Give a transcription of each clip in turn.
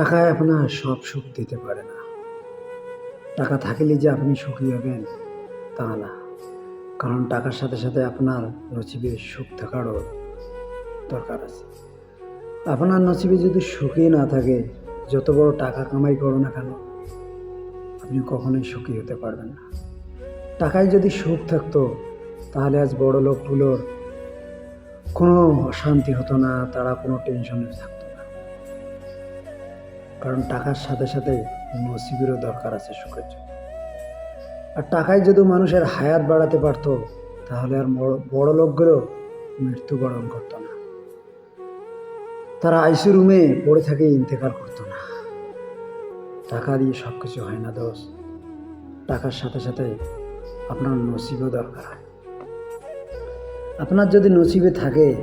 টাকায় আপনার সব সুখ দিতে পারে না। টাকা থাকলে যে আপনি সুখী হবেন, তা না। কারণ টাকার সাথে সাথে আপনার নসিবে সুখ থাকারও দরকার আছে। আপনার নচিবে যদি সুখী না থাকে, যত বড় টাকা কামাই করো না কেন, আপনি কখনোই সুখী হতে পারবেন না। টাকায় যদি সুখ থাকতো, তাহলে আজ বড় লোকগুলোর কোনো অশান্তি হতো না, তারা কোনো টেনশনে থাকতো কারণ টাকার সাথে সাথে নসিবেরও দরকার আছে সুখের জন্য। আর টাকায় যদি মানুষের হায়াত বাড়াতে পারতো, তাহলে আর বড় লোকগুলো মৃত্যুবরণ করতো না। তারা আইসি রুমে পড়ে থাকে ইন্তেকার করতো না। টাকা দিয়ে সব কিছু হয় না দোষ। টাকার সাথে সাথে আপনার নসিবও দরকার হয়। আপনার যদি নসিবে থাকে,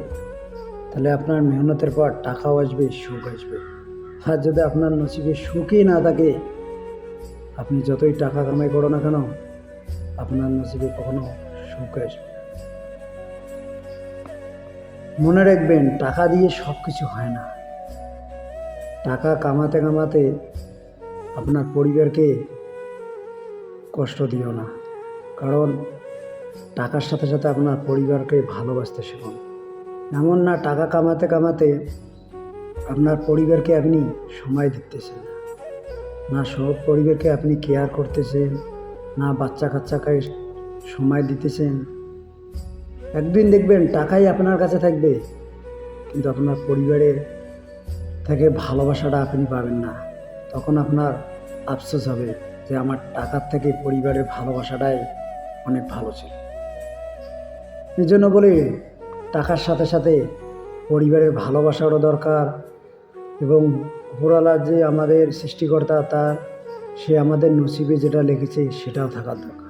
তাহলে আপনার মেহনতের পর টাকাও আসবে সুখ আসবে। আর যদি আপনার নসিবে সুখই না থাকে, আপনি যতই টাকা কামাই করো না কেন, আপনার নসিবে কখনো সুখ আসবে মনে রাখবেন, টাকা দিয়ে সব কিছু হয় না। টাকা কামাতে কামাতে আপনার পরিবারকে কষ্ট দিও না, কারণ টাকার সাথে সাথে আপনার পরিবারকে ভালোবাসতে শিখুন এমন না, টাকা কামাতে কামাতে আপনার পরিবারকে আপনি সময় দিতেছেন। না সব পরিবারকে আপনি কেয়ার করতেছেন, না বাচ্চা কাচ্চাকে সময় দিতেছেন। একদিন দেখবেন টাকাই আপনার কাছে থাকবে, কিন্তু আপনার পরিবারের থেকে ভালোবাসাটা আপনি পাবেন না। তখন আপনার আফসোস হবে যে আমার টাকার থেকে পরিবারের ভালোবাসাটাই অনেক ভালো ছিল। এই জন্য বলি, টাকার সাথে সাথে পরিবারের ভালোবাসারও দরকার এবং উপরওয়ালা যে আমাদের সৃষ্টিকর্তা তার সে আমাদের নসিবে যেটা লিখেছে সেটাও থাকা দরকার।